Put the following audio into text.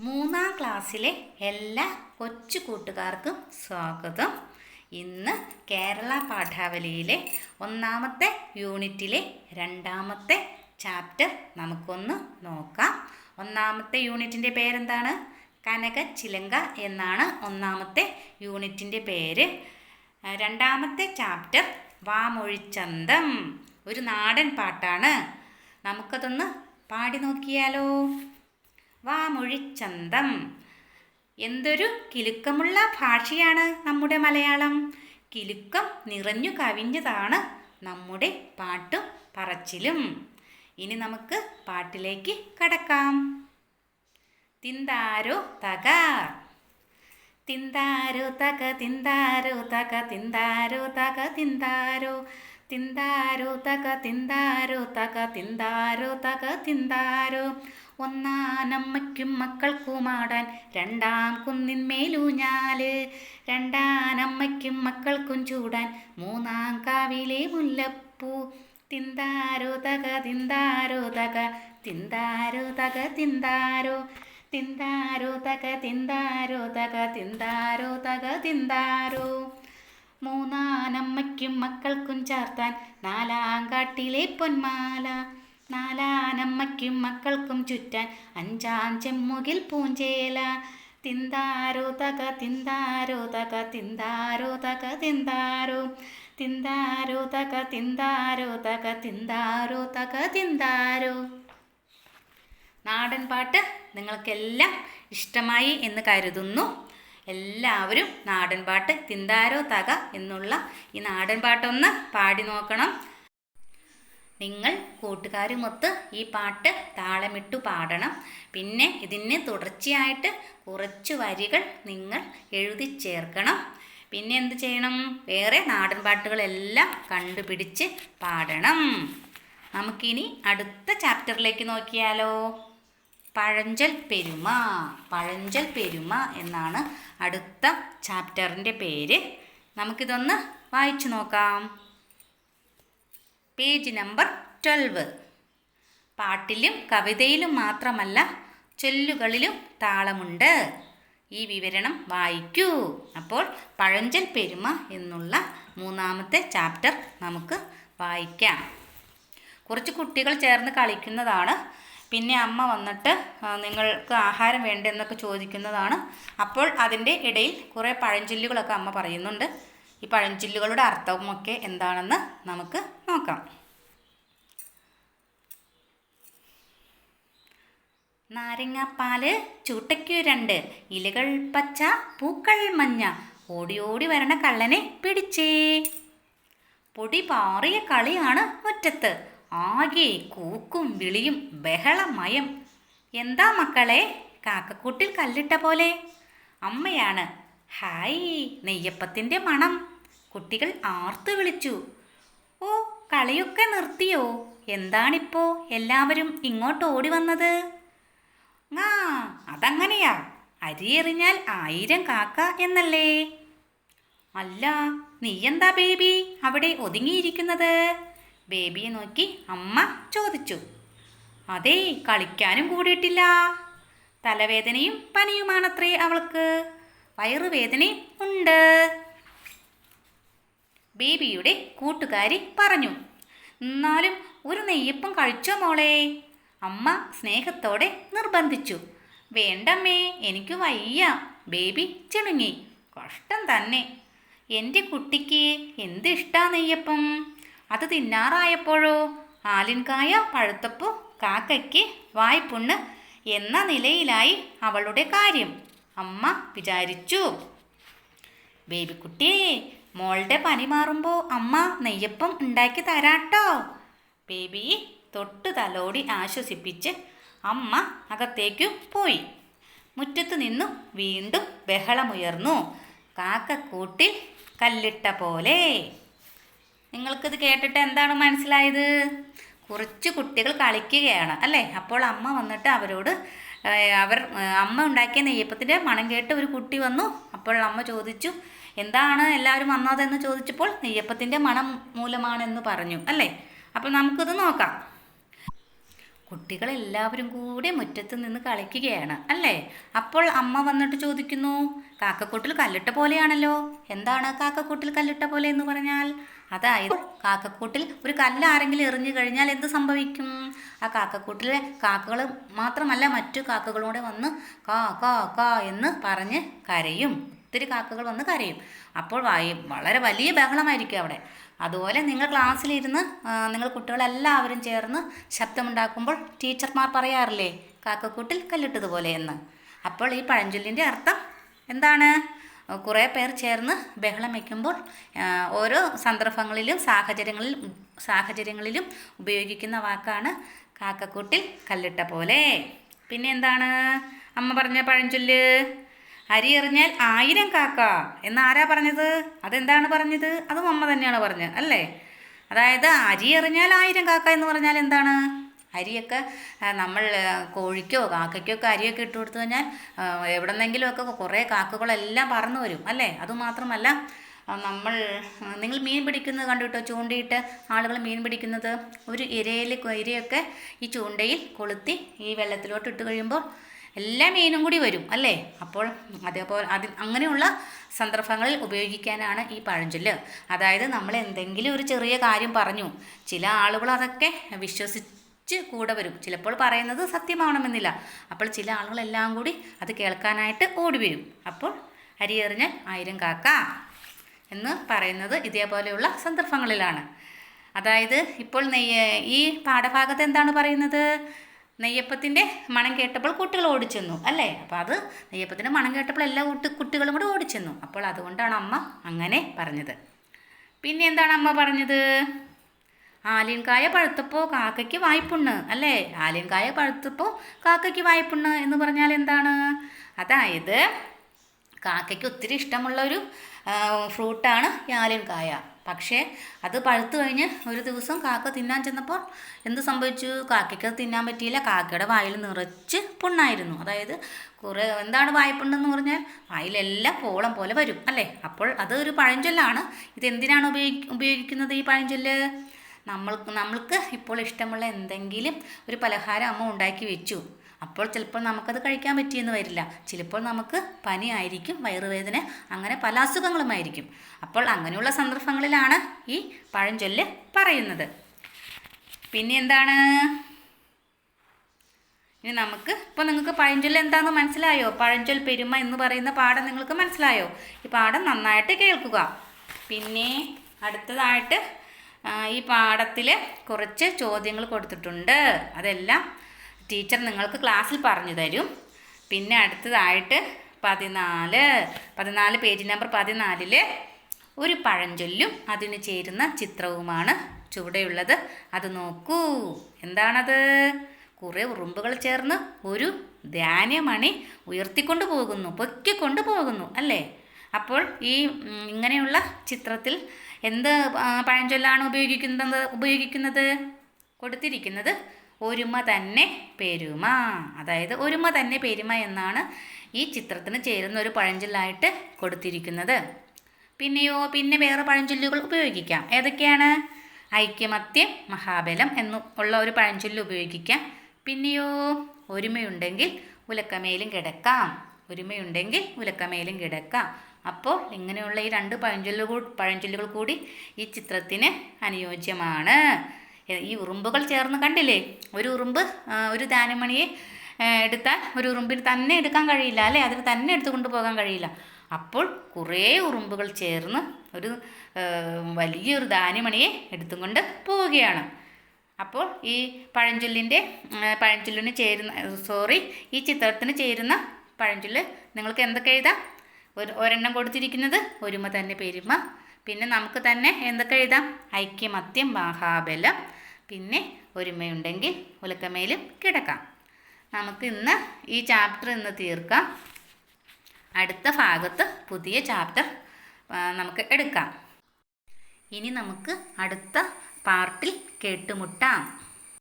മൂന്നാം ക്ലാസ്സിലെ എല്ലാ കൊച്ചു കൂട്ടുകാർക്കും സ്വാഗതം. ഇന്ന് കേരള പാഠാവലിയിലെ ഒന്നാമത്തെ യൂണിറ്റിലെ രണ്ടാമത്തെ ചാപ്റ്റർ നമുക്കൊന്ന് നോക്കാം. ഒന്നാമത്തെ യൂണിറ്റിന്റെ പേരെന്താണ്? കനക ചിലങ്ക എന്നാണ് ഒന്നാമത്തെ യൂണിറ്റിന്റെ പേര്. രണ്ടാമത്തെ ചാപ്റ്റർ വാമൊഴിച്ചന്തം. ഒരു നാടൻ പാട്ടാണ്. നമുക്കതൊന്ന് പാടി നോക്കിയാലോ? വാമൊഴിച്ചന്തം. എന്തൊരു കിലുക്കമുള്ള ഭാഷയാണ് നമ്മുടെ മലയാളം. കിലുക്കം നിറഞ്ഞു കവിഞ്ഞതാണ് നമ്മുടെ പാട്ടും പറച്ചിലും. ഇനി നമുക്ക് പാട്ടിലേക്ക് കടക്കാം. തിന്താരോ തക. തിന്താരോ തക തിന്താരോ തക തിന്താരോ തക തിന്താരോ. തിന്താരോ തക തിന്താരോ തക തിന്താരോ തക തിന്താരോ. ഒന്നാനമ്മയ്ക്കും മക്കൾക്കുമാടാൻ രണ്ടാം കുന്നിന്മേലൂഞ്ഞാൽ രണ്ടാനമ്മയ്ക്കും മക്കൾക്കും ചൂടാൻ മൂന്നാം കാവിലെ മുല്ലപ്പൂ. തിന്താരോ തക തിന്താരോ തക തിന്താരോ തക തിന്താരോ. തിന്താരോ തക തിന്താരോ തക തിന്താരോ തക തിന്താരോ. മൂന്നാനമ്മയ്ക്കും മക്കൾക്കും ചാർത്താൻ നാലാം കാട്ടിലെ പൊന്മാല. നാലാനമ്മയ്ക്കും മക്കൾക്കും ചുറ്റാൻ അഞ്ചാം ചെമ്മുകിൽ പൂഞ്ചേല. തിന്താരോ തക തിന്താരോ തക തിന്താരോ തക തിന്താരോ. തിന്താരോ തക തിന്താരോ തക തിന്താരോ തക തിന്താരോ. നാടൻ പാട്ട് നിങ്ങൾക്കെല്ലാം ഇഷ്ടമായി എന്ന് കരുതുന്നു. എല്ലാവരും നാടൻ പാട്ട് തിന്താരോ തക എന്നുള്ള ഈ നാടൻ പാട്ടൊന്ന് പാടി നോക്കണം. നിങ്ങൾ കൂട്ടുകാരുമൊത്ത് ഈ പാട്ട് താളമിട്ടു പാടണം. പിന്നെ ഇതിന് തുടർച്ചയായിട്ട് കുറച്ച് വരികൾ നിങ്ങൾ എഴുതി ചേർക്കണം. പിന്നെ എന്ത് ചെയ്യണം? വേറെ നാടൻ പാട്ടുകളെല്ലാം കണ്ടുപിടിച്ച് പാടണം. നമുക്കിനി അടുത്ത ചാപ്റ്ററിലേക്ക് നോക്കിയാലോ? പഴഞ്ചൽ പെരുമ പഴഞ്ചൽ പെരുമ എന്നാണ് അടുത്ത ചാപ്റ്ററിന്റെ പേര്. നമുക്കിതൊന്ന് വായിച്ചു നോക്കാം. Page number twelve. പാട്ടിലും കവിതയിലും മാത്രമല്ല ചൊല്ലുകളിലും താളമുണ്ട്. ഈ വിവരണം വായിക്കൂ. അപ്പോൾ പഴഞ്ചൽ പെരുമ എന്നുള്ള മൂന്നാമത്തെ ചാപ്റ്റർ നമുക്ക് വായിക്കാം. കുറച്ച് കുട്ടികൾ ചേർന്ന് കളിക്കുന്നതാണ്. പിന്നെ അമ്മ വന്നിട്ട് നിങ്ങൾക്ക് ആഹാരം വേണ്ടെന്നൊക്കെ ചോദിക്കുന്നതാണ്. അപ്പോൾ അതിന്റെ ഇടയിൽ കുറേ പഴഞ്ചൊല്ലുകളൊക്കെ അമ്മ പറയുന്നുണ്ട്. ഈ പഴഞ്ചൊല്ലുകളുടെ അർത്ഥമൊക്കെ എന്താണെന്ന് നമുക്ക് നോക്കാം. നാരങ്ങാപ്പാൽ ചൂട്ടയ്ക്കു രണ്ട് ഇലകൾ പച്ച പൂക്കൾ മഞ്ഞ ഓടി ഓടി വരണ കള്ളനെ പിടിച്ചേ. പൊടി പാറിയ കളിയാണ് മുറ്റത്ത് ആകെ കൂക്കും വിളിയും ബഹളമയം. എന്താ മക്കളെ കാക്കക്കൂട്ടിൽ കല്ലിട്ട പോലെ? അമ്മയാണ് ഹായ് നെയ്യപ്പത്തിന്റെ മണം. കുട്ടികൾ ആർത്തു വിളിച്ചു. ഓ കളിയൊക്കെ നിർത്തിയോ? എന്താണിപ്പോ എല്ലാവരും ഇങ്ങോട്ട് ഓടി വന്നത്? ആ അതങ്ങനെയാ. അരി എറിഞ്ഞാൽ ആയിരം കാക്ക എന്നല്ലേ? അല്ല നീ എന്താ ബേബി അവിടെ ഒതുങ്ങിയിരിക്കുന്നത്? ബേബിയെ നോക്കി അമ്മ ചോദിച്ചു. അതേ കളിക്കാനും കൂടിയിട്ടില്ല. തലവേദനയും പനിയുമാണത്രേ അവൾക്ക്. വയറുവേദനയും ഉണ്ട്. ബേബിയുടെ കൂട്ടുകാരി പറഞ്ഞു എന്നാലും ഒരു നെയ്യപ്പം കഴിച്ചോ മോളെ? അമ്മ സ്നേഹത്തോടെ നിർബന്ധിച്ചു വേണ്ടമ്മേ എനിക്ക് വയ്യ. ബേബി ചിണുങ്ങി കഷ്ടം തന്നെ. എന്റെ കുട്ടിക്ക് എന്ത് ഇഷ്ടാ നെയ്യപ്പം? അത് തിന്നാറായപ്പോഴോ? ആലിൻകായ പഴുത്തപ്പു കാക്കയ്ക്ക് വായ്പുണ്ണ് എന്ന നിലയിലായി അവളുടെ കാര്യം. അമ്മ വിചാരിച്ചു. ബേബിക്കുട്ടി മോളുടെ പനി മാറുമ്പോൾ അമ്മ നെയ്യപ്പം ഉണ്ടാക്കി തരാട്ടോ. ബേബി തൊട്ട് തലോടി ആശ്വസിപ്പിച്ച് അമ്മ അകത്തേക്കു പോയി. മുറ്റത്തു നിന്നു വീണ്ടും ബഹളമുയർന്നു. കാക്കക്കൂട്ടിൽ കല്ലിട്ട പോലെ. നിങ്ങൾക്കിത് കേട്ടിട്ട് എന്താണ് മനസ്സിലായത്? കുറച്ച് കുട്ടികൾ കളിക്കുകയാണ് അല്ലേ? അപ്പോൾ അമ്മ വന്നിട്ട് അവരോട് അവർ അമ്മ ഉണ്ടാക്കിയ നെയ്യപ്പത്തിന്റെ മണം കേട്ട് ഒരു കുട്ടി വന്നു. അപ്പോൾ അമ്മ ചോദിച്ചു എന്താണ് എല്ലാവരും വന്നതെന്ന് ചോദിച്ചപ്പോൾ നെയ്യപ്പത്തിന്റെ മണം മൂലമാണെന്ന് പറഞ്ഞു അല്ലേ? അപ്പോൾ നമുക്കിത് നോക്കാം. കുട്ടികളെല്ലാവരും കൂടി മുറ്റത്ത് നിന്ന് കളിക്കുകയാണ് അല്ലേ? അപ്പോൾ അമ്മ വന്നിട്ട് ചോദിക്കുന്നു കാക്കക്കൂട്ടിൽ കല്ലിട്ട പോലെയാണല്ലോ. എന്താണ് കാക്കക്കൂട്ടിൽ കല്ലിട്ട പോലെ എന്ന് പറഞ്ഞാൽ? അതായത് കാക്കക്കൂട്ടിൽ ഒരു കല്ല് ആരെങ്കിലും എറിഞ്ഞു കഴിഞ്ഞാൽ എന്ത് സംഭവിക്കും? ആ കാക്കക്കൂട്ടിലെ കാക്കകൾ മാത്രമല്ല മറ്റു കാക്കകളും കൂടെ വന്ന് കാ കാ കാ എന്ന് പറഞ്ഞ് കരയും. ഒത്തിരി കാക്കകൾ വന്ന് കരയും. അപ്പോൾ വളരെ വലിയ ബഹളമായിരിക്കും അവിടെ. അതുപോലെ നിങ്ങൾ ക്ലാസ്സിലിരുന്ന് നിങ്ങൾ കുട്ടികളെല്ലാവരും ചേർന്ന് ശബ്ദമുണ്ടാക്കുമ്പോൾ ടീച്ചർമാർ പറയാറില്ലേ കാക്കക്കൂട്ടിൽ കല്ലിട്ടതുപോലെ എന്ന്. അപ്പോൾ ഈ പഴഞ്ചൊല്ലിന്റെ അർത്ഥം എന്താണ്? കുറേ പേർ ചേർന്ന് ബഹളം വയ്ക്കുമ്പോൾ ഓരോ സന്ദർഭങ്ങളിലും സാഹചര്യങ്ങളിലും സാഹചര്യങ്ങളിലും ഉപയോഗിക്കുന്ന വാക്കാണ് കാക്കക്കൂട്ടിൽ കല്ലിട്ട പോലെ. പിന്നെ എന്താണ്? അമ്മ പറഞ്ഞ പഴഞ്ചൊല്ല് അരി എറിഞ്ഞാൽ ആയിരം കാക്ക. എന്ന് ആരാ പറഞ്ഞത്? അതെന്താണ് പറഞ്ഞത്? അതും അമ്മ തന്നെയാണ് പറഞ്ഞത് അല്ലേ? അതായത് അരി എറിഞ്ഞാൽ ആയിരം കാക്ക എന്ന് പറഞ്ഞാൽ എന്താണ്? അരിയൊക്കെ നമ്മൾ കോഴിക്കോ കാക്കയ്ക്കോ ഒക്കെ അരിയൊക്കെ ഇട്ട് കൊടുത്തു കഴിഞ്ഞാൽ എവിടെ എവിടെന്നെങ്കിലുമൊക്കെ കുറേ കാക്കകളെല്ലാം പറന്നു വരും അല്ലേ? അതുമാത്രമല്ല നമ്മൾ നിങ്ങൾ മീൻ പിടിക്കുന്നത് കണ്ടുകിട്ടോ ചൂണ്ടയിട്ട് ആളുകൾ മീൻ പിടിക്കുന്നത്. ഒരു ഇരയിൽ ഇരയൊക്കെ ഈ ചൂണ്ടയിൽ കൊളുത്തി ഈ വെള്ളത്തിലോട്ട് ഇട്ട് കഴിയുമ്പോൾ എല്ലാ മീനും കൂടി വരും അല്ലേ? അപ്പോൾ അതേപോലെ അതി അങ്ങനെയുള്ള സന്ദർഭങ്ങളിൽ ഉപയോഗിക്കാനാണ് ഈ പഴഞ്ചൊല്ല്. അതായത് നമ്മൾ എന്തെങ്കിലും ഒരു ചെറിയ കാര്യം പറഞ്ഞു ചില ആളുകൾ അതൊക്കെ വിശ്വസിച്ച് കൂടെ വരും. ചിലപ്പോൾ പറയുന്നത് സത്യമാവണമെന്നില്ല. അപ്പോൾ ചില ആളുകളെല്ലാം കൂടി അത് കേൾക്കാനായിട്ട് ഓടി വരും. അപ്പോൾ അരി ആയിരം കാക്ക എന്ന് പറയുന്നത് ഇതേപോലെയുള്ള സന്ദർഭങ്ങളിലാണ്. അതായത് ഇപ്പോൾ നെയ്യ് ഈ പാഠഭാഗത്ത് എന്താണ് പറയുന്നത്? നെയ്യപ്പത്തിന്റെ മണം കേട്ടപ്പോൾ കുട്ടികൾ ഓടിച്ചെന്നു അല്ലേ? അപ്പോൾ അത് നെയ്യപ്പത്തിന്റെ മണം കേട്ടപ്പോൾ എല്ലാ കുട്ടി കുട്ടികളും കൂടെ ഓടിച്ചെന്നു. അപ്പോൾ അതുകൊണ്ടാണ് അമ്മ അങ്ങനെ പറഞ്ഞത്. പിന്നെ എന്താണ് അമ്മ പറഞ്ഞത്? ആലിൻകായ പഴുത്തപ്പോൾ കാക്കയ്ക്ക് വായ്പുണ്ണ് അല്ലേ? ആലിൻകായ പഴുത്തപ്പോൾ കാക്കയ്ക്ക് വായ്പുണ്ണ് എന്ന് പറഞ്ഞാൽ എന്താണ്? അതായത് കാക്കയ്ക്ക് ഒത്തിരി ഇഷ്ടമുള്ള ഒരു ഫ്രൂട്ടാണ് യാലിൻകായ പക്ഷേ അത് പഴുത്തു കഴിഞ്ഞ് ഒരു ദിവസം കാക്ക തിന്നാൻ ചെന്നപ്പോൾ എന്ത് സംഭവിച്ചു? കാക്കയ്ക്ക് തിന്നാൻ പറ്റിയില്ല. കാക്കയുടെ വായിൽ നിറച്ച് പുണ്ണായിരുന്നു. അതായത് കുറേ എന്താണ് വായ്പുണ്ടെന്ന് പറഞ്ഞാൽ വായിലെല്ലാം പോളം പോലെ വരും അല്ലേ? അപ്പോൾ അത് ഒരു പഴഞ്ചൊല്ലാണ്. ഇതെന്തിനാണ് ഉപയോഗി ഉപയോഗിക്കുന്നത് ഈ പഴഞ്ചൊല്ല്? നമ്മൾക്ക് നമ്മൾക്ക് ഇപ്പോൾ ഇഷ്ടമുള്ള എന്തെങ്കിലും ഒരു പലഹാരം അമ്മ ഉണ്ടാക്കി വെച്ചു. അപ്പോൾ ചിലപ്പോൾ നമുക്കത് കഴിക്കാൻ പറ്റിയെന്ന് വരില്ല. ചിലപ്പോൾ നമുക്ക് പനി ആയിരിക്കും വയറുവേദന അങ്ങനെ പല അസുഖങ്ങളുമായിരിക്കും. അപ്പോൾ അങ്ങനെയുള്ള സന്ദർഭങ്ങളിലാണ് ഈ പഴഞ്ചൊല്ല് പറയുന്നത്. പിന്നെ എന്താണ്? ഇനി നമുക്ക് ഇപ്പോൾ നിങ്ങൾക്ക് പഴഞ്ചൊല്ല് എന്താണെന്ന് മനസ്സിലായോ? പഴഞ്ചൊൽ പെരുമ എന്ന് പറയുന്ന പാഠം നിങ്ങൾക്ക് മനസ്സിലായോ? ഈ പാഠം നന്നായിട്ട് കേൾക്കുക. പിന്നെ അടുത്തതായിട്ട് ഈ പാഠത്തിൽ കുറച്ച് ചോദ്യങ്ങൾ കൊടുത്തിട്ടുണ്ട്. അതെല്ലാം ടീച്ചർ നിങ്ങൾക്ക് ക്ലാസ്സിൽ പറഞ്ഞു തരും. പിന്നെ അടുത്തതായിട്ട് പതിനാല് പതിനാല് പേജ് നമ്പർ പതിനാലിൽ ഒരു പഴഞ്ചൊല്ലും അതിന് ചേരുന്ന ചിത്രവുമാണ് ചുവടെയുള്ളത്. അത് നോക്കൂ. എന്താണത്? കുറേ ഉറുമ്പുകൾ ചേർന്ന് ഒരു ധാന്യമണി ഉയർത്തിക്കൊണ്ട് പോകുന്നു പൊക്കിക്കൊണ്ട് പോകുന്നു അല്ലേ? അപ്പോൾ ഈ ഇങ്ങനെയുള്ള ചിത്രത്തിൽ എന്ത് പഴഞ്ചൊല്ലാണ് ഉപയോഗിക്കുന്നത് ഉപയോഗിക്കുന്നത്? കൊടുത്തിരിക്കുന്നത് ഒരുമ തന്നെ പെരുമ. അതായത് ഒരുമ തന്നെ പെരുമ എന്നാണ് ഈ ചിത്രത്തിന് ചേരുന്ന ഒരു പഴഞ്ചൊല്ലായിട്ട് കൊടുത്തിരിക്കുന്നത്. പിന്നെയോ പിന്നെ വേറെ പഴഞ്ചൊല്ലുകൾ ഉപയോഗിക്കാം. ഏതൊക്കെയാണ്? ഐക്യമത്യം മഹാബലം എന്ന് ഉള്ള ഒരു പഴഞ്ചൊല്ല് ഉപയോഗിക്കാം. പിന്നെയോ ഒരുമയുണ്ടെങ്കിൽ ഉലക്കമേലും കിടക്കാം. ഒരുമയുണ്ടെങ്കിൽ ഉലക്കമേലും കിടക്കാം. അപ്പോൾ ഇങ്ങനെയുള്ള ഈ രണ്ട് പഴഞ്ചൊല്ലുകൾ പഴഞ്ചൊല്ലുകൾ കൂടി ഈ ചിത്രത്തിന് അനുയോജ്യമാണ്. ഈ ഉറുമ്പുകൾ ചേർന്ന് കണ്ടില്ലേ? ഒരു ഉറുമ്പ് ഒരു ധാന്യമണിയെ എടുത്താൽ ഒരു ഉറുമ്പിന് തന്നെ എടുക്കാൻ കഴിയില്ല അല്ലേ? അതിന് തന്നെ എടുത്തുകൊണ്ട് പോകാൻ കഴിയില്ല. അപ്പോൾ കുറേ ഉറുമ്പുകൾ ചേർന്ന് ഒരു വലിയൊരു ധാന്യമണിയെ എടുത്തുകൊണ്ട് പോവുകയാണ്. അപ്പോൾ ഈ പഴഞ്ചൊല്ലിന്റെ പഴഞ്ചൊല്ലിന് ചേരുന്ന സോറി ഈ ചിത്രത്തിന് ചേരുന്ന പഴഞ്ചൊല്ല് നിങ്ങൾക്ക് എന്തൊക്കെ എഴുതാം? ഒരു ഒരെണ്ണം കൊടുത്തിരിക്കുന്നത് ഒരുമ തന്നെ പെരുമ. പിന്നെ നമുക്ക് തന്നെ എന്തൊക്കെ എഴുതാം? ഐക്യമത്യം മഹാബലം. പിന്നെ ഒരുമയുണ്ടെങ്കിൽ ഉലക്കമേലും കിടക്കാം. നമുക്ക് ഇന്ന് ഈ ചാപ്റ്റർ ഇന്ന് തീർക്കാം. അടുത്ത ഭാഗത്ത് പുതിയ ചാപ്റ്റർ നമുക്ക് എടുക്കാം. ഇനി നമുക്ക് അടുത്ത പാർട്ടിൽ കേട്ടുമുട്ടാം.